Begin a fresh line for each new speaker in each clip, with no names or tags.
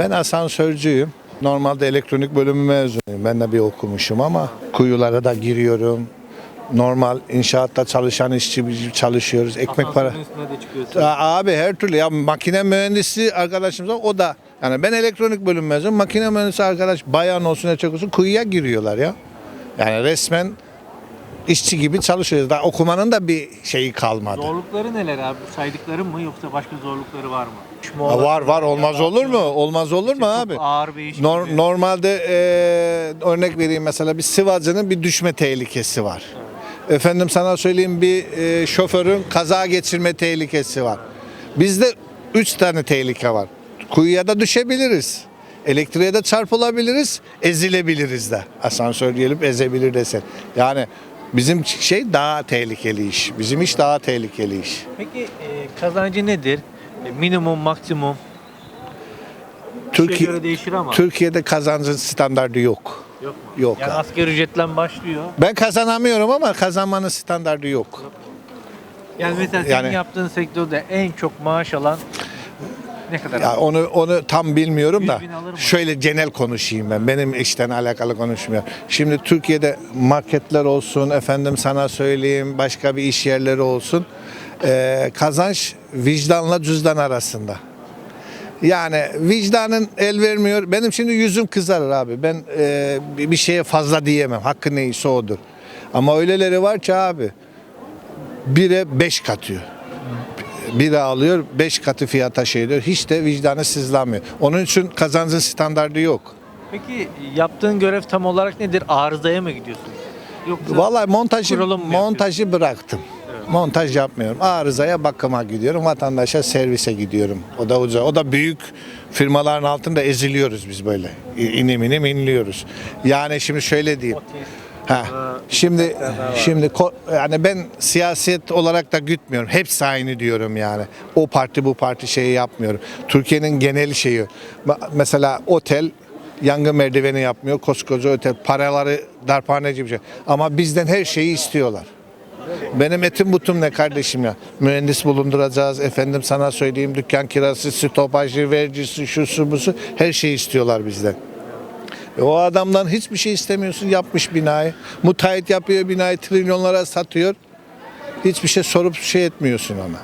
Ben asansörcüyüm. Normalde elektronik bölümü mezunuyum. Ben de bir okumuşum ama kuyulara da giriyorum. Normal inşaatta çalışan işçi gibi çalışıyoruz. Ekmek para. Aa, Abi her türlü ya makine mühendisi arkadaşımız var o da yani ben elektronik bölüm mezunum makine mühendisi arkadaş bayan olsun erkek olsun kuyuya giriyorlar ya. Yani resmen işçi gibi çalışıyoruz. Daha okumanın da bir şeyi kalmadı.
Zorlukları neler abi? Saydıkların mı yoksa başka zorlukları var mı?
Ha, var var olmaz olur mu? Olmaz olur mu abi?
Ağır bir iş.
Nor-
gibi.
normalde e, örnek vereyim mesela bir sıvacının bir düşme tehlikesi var. Efendim sana söyleyeyim bir e, şoförün kaza geçirme tehlikesi var. Bizde 3 tane tehlike var. Kuyuya da düşebiliriz. Elektriğe de çarpılabiliriz, ezilebiliriz de. Asansör diyelim ezebilir desen. Yani bizim şey daha tehlikeli iş. Bizim iş daha tehlikeli iş.
Peki e, kazancı nedir? E, minimum, maksimum. Türkiye göre değişir ama.
Türkiye'de kazancın standardı yok.
Yok mu?
Yok
Yani
abi.
asgari ücretle başlıyor.
Ben kazanamıyorum ama kazanmanın standardı yok.
Yani mesela senin
Yani-
yaptığın sektörde en çok maaş alan ne kadar?
Ya onu onu tam bilmiyorum da
100 bin alır mı?
şöyle genel konuşayım ben. Benim işten alakalı konuşmuyorum. Şimdi Türkiye'de marketler olsun, efendim sana söyleyeyim başka bir iş yerleri olsun. eee, kazanç vicdanla cüzdan arasında. Yani vicdanın el vermiyor. Benim şimdi yüzüm kızarır abi. Ben bir bir şeye fazla diyemem. Hakkı neyse odur. Ama öyleleri var ki abi. Bire beş katıyor. Biri alıyor, beş katı fiyata şey diyor. Hiç de vicdanı sızlamıyor. Onun için kazancın standardı yok.
Peki yaptığın görev tam olarak nedir? Arızaya mı gidiyorsun? Yoksa
Vallahi montajı
kurulum mu
montajı bıraktım. Montaj yapmıyorum. Arızaya bakıma gidiyorum. Vatandaşa servise gidiyorum. O da uca. O da büyük firmaların altında eziliyoruz biz böyle. İ- İnim inim inliyoruz. Yani şimdi şöyle diyeyim. Ha. Şimdi şimdi yani ben siyaset olarak da gütmüyorum. Hepsi aynı diyorum yani. O parti bu parti şeyi yapmıyorum. Türkiye'nin genel şeyi. Mesela otel yangın merdiveni yapmıyor. Koskoca otel paraları darphaneci bir şey. Ama bizden her şeyi istiyorlar. Benim etim butum ne kardeşim ya. Mühendis bulunduracağız. Efendim sana söyleyeyim dükkan kirası, stopajı, vergisi, şusu busu her şeyi istiyorlar bizden. E o adamdan hiçbir şey istemiyorsun. Yapmış binayı. Müteahhit yapıyor binayı trilyonlara satıyor. Hiçbir şey sorup şey etmiyorsun ona.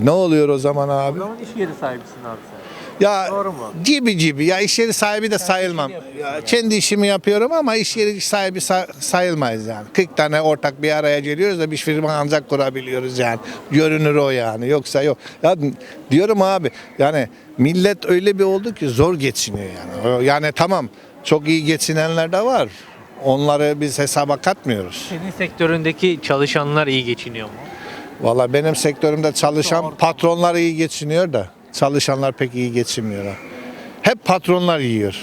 E ne oluyor o zaman
O
abi?
zaman iş yeri sahibisin abi sen.
Ya
Doğru mu?
gibi gibi ya iş yeri sahibi de sayılmam. Ya, kendi işimi yapıyorum ama iş yeri sahibi sa- sayılmayız yani. 40 tane ortak bir araya geliyoruz da bir firma ancak kurabiliyoruz yani. Görünür o yani. Yoksa yok. Ya diyorum abi yani millet öyle bir oldu ki zor geçiniyor yani. Yani tamam çok iyi geçinenler de var. Onları biz hesaba katmıyoruz.
Senin sektöründeki çalışanlar iyi geçiniyor mu?
Valla benim sektörümde çalışan patronlar iyi geçiniyor da çalışanlar pek iyi geçinmiyor. ha. Hep patronlar yiyor.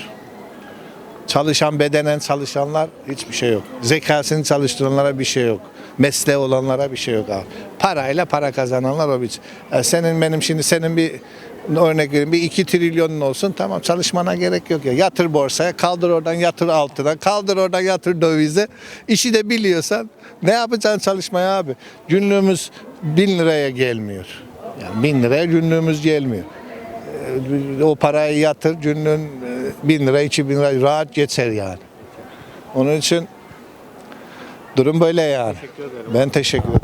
Çalışan bedenen çalışanlar hiçbir şey yok. Zekasını çalıştıranlara bir şey yok. Mesleği olanlara bir şey yok abi. Parayla para kazananlar o bir. Ya senin benim şimdi senin bir örnek vereyim bir 2 trilyonun olsun tamam çalışmana gerek yok ya. Yatır borsaya kaldır oradan yatır altına kaldır oradan yatır dövize. İşi de biliyorsan ne yapacaksın çalışmaya abi? Günlüğümüz bin liraya gelmiyor. Yani bin liraya günlüğümüz gelmiyor. Ee, O parayı yatır günlüğün e, bin lira iki bin lira rahat geçer yani. Onun için durum böyle yani. Ben teşekkür ederim.